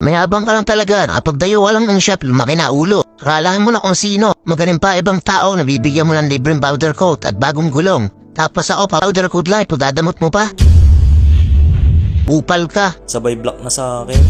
Mayabang ka lang talaga. Nakapagdayo ka lang ng shop, lumaki na ulo. Akalain mo na kung sino. Magaling pa ibang tao na bibigyan mo ng libreng powder coat at bagong gulong. Tapos ako, powder coat light, dadamot mo pa. Upal ka. Sabay block na sa akin.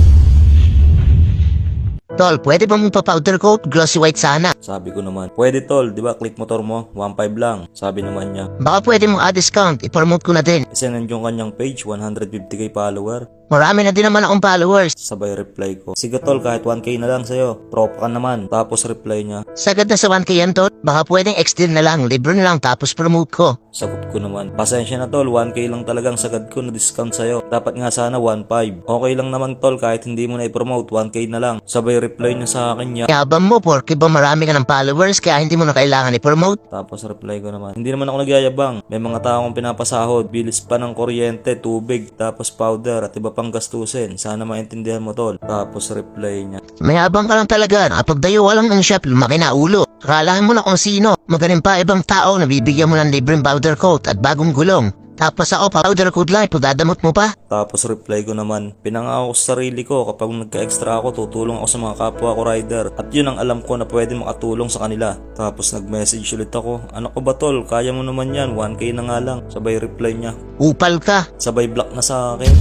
Tol, pwede ba mong pa-powder coat? Glossy white sana. Sabi ko naman, pwede tol, di ba click motor mo, 1.5 lang. Sabi naman niya, Baka pwede mong a-discount. I-promote ko na din. isenend yung kanyang page, 150k follower. Marami na din naman akong followers. Sabay reply ko, sige tol, kahit 1k na lang sa'yo. Prop ka naman. Tapos reply niya, Sagad na sa 1K yan, Tol. Baka pwedeng extend na lang. Libre na lang tapos promote ko. sagot ko naman, pasensya na tol, 1k lang talagang sagad ko na discount sa'yo. Dapat nga sana 1.5. Okay lang naman tol, kahit hindi mo na i-promote, 1k na lang. Sabay reply niya sa akin niya. Yabang mo, porke ba marami ka ng followers kaya hindi mo na kailangan i-promote? Tapos reply ko naman, hindi naman ako nagyayabang. May mga tao akong pinapasahod, bilis pa ng kuryente, tubig, tapos powder at iba pang gastusin. Sana maintindihan mo tol. Tapos reply niya, Mayabang ka lang talaga. Nakapagdayo ka lang ng shop, lumaki na ulo. Akalain mo na kung sino. Magaling pa ibang tao na bibigyan mo ng libreng powder coat at bagong gulong. Tapos ako, powder coat light, dadamot mo pa. Tapos reply ko naman, pinangako ko sa sarili ko kapag nagka-extra ako, tutulong ako sa mga kapwa ko rider. At yun ang alam ko na pwede makatulong sa kanila. Tapos nag-message ulit ako, ano ko ba tol, kaya mo naman yan, 1k na nga lang. Sabay reply niya, Upal ka. sabay block na sa akin.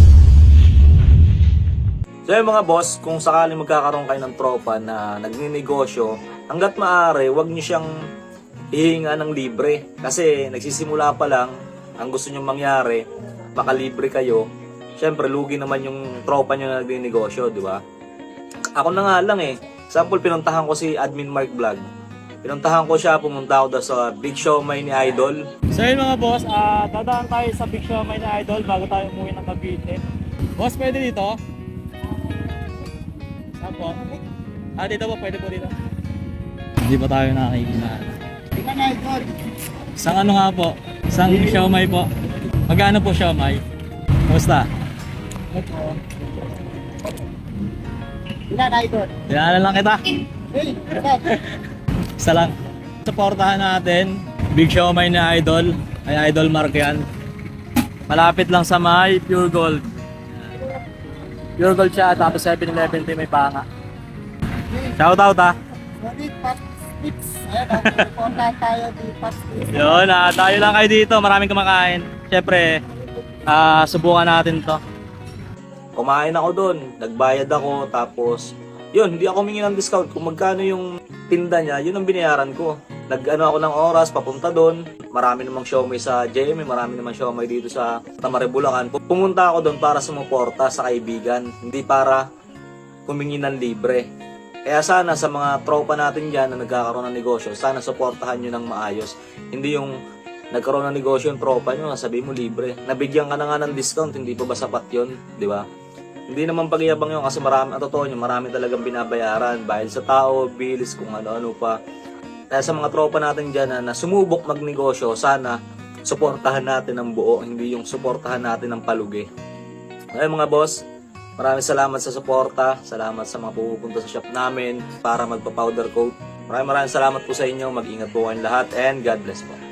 So yun mga boss, kung sakaling magkakaroon kayo ng tropa na nagninegosyo, hanggat maaari, wag niyo siyang ihinga ng libre. Kasi nagsisimula pa lang, ang gusto nyo mangyari, makalibre kayo. Siyempre, lugi naman yung tropa nyo na nagninegosyo, di ba? Ako na nga lang eh. Sample, pinuntahan ko si Admin Mark Vlog. Pinuntahan ko siya, pumunta ako daw sa Big Show May ni Idol. So yun mga boss, ah dadaan tayo sa Big Show May na Idol bago tayo umuwi ng Cavite. Boss, pwede dito? Saan po? Ah, dito po, pwede po dito. Hindi pa tayo nakakikina. Isang ano nga po? Isang siomay po. Magkano po siomay? Kumusta? Ilan idol? Dinala lang kita. Hey? Isa lang. Supportahan natin. Big Siomay na Idol. Ay Idol Mark yan. Malapit lang sa may Pure Gold. Pure Gold siya tapos 7-Eleven din may panga. Shout out ah. Tips. Ayan, pupunta tayo di Pat Tips. Yun ah, tayo lang kayo dito. Maraming kumakain. Siyempre, ah subukan natin to. Kumain ako doon, nagbayad ako, tapos, yun, hindi ako humingi ng discount. Kung magkano yung tinda niya, yun ang binayaran ko. Nag-ano ako ng oras, papunta doon. Marami namang siomay sa JMA, marami namang siomay dito sa Tamare, Bulacan. Pumunta ako doon para sumuporta sa kaibigan, hindi para humingi ng libre. Kaya sana sa mga tropa natin dyan na nagkakaroon ng negosyo, sana suportahan nyo ng maayos. Hindi yung nagkaroon ng negosyo yung tropa nyo, sabi mo libre. Nabigyan ka na nga ng discount, hindi pa ba sapat yun? Di ba? Hindi naman pagyabang yun kasi marami, ang totoo nyo, marami talagang binabayaran. Dahil sa tao, bilis, kung ano-ano pa. Kaya sa mga tropa natin dyan na, na sumubok magnegosyo, sana suportahan natin ng buo, hindi yung suportahan natin ng palugi. Ngayon mga boss, maraming salamat sa suporta, salamat sa mga pupunta sa shop namin para magpa-powder coat. Maraming maraming salamat po sa inyo, mag-ingat po kayong lahat, and God bless po.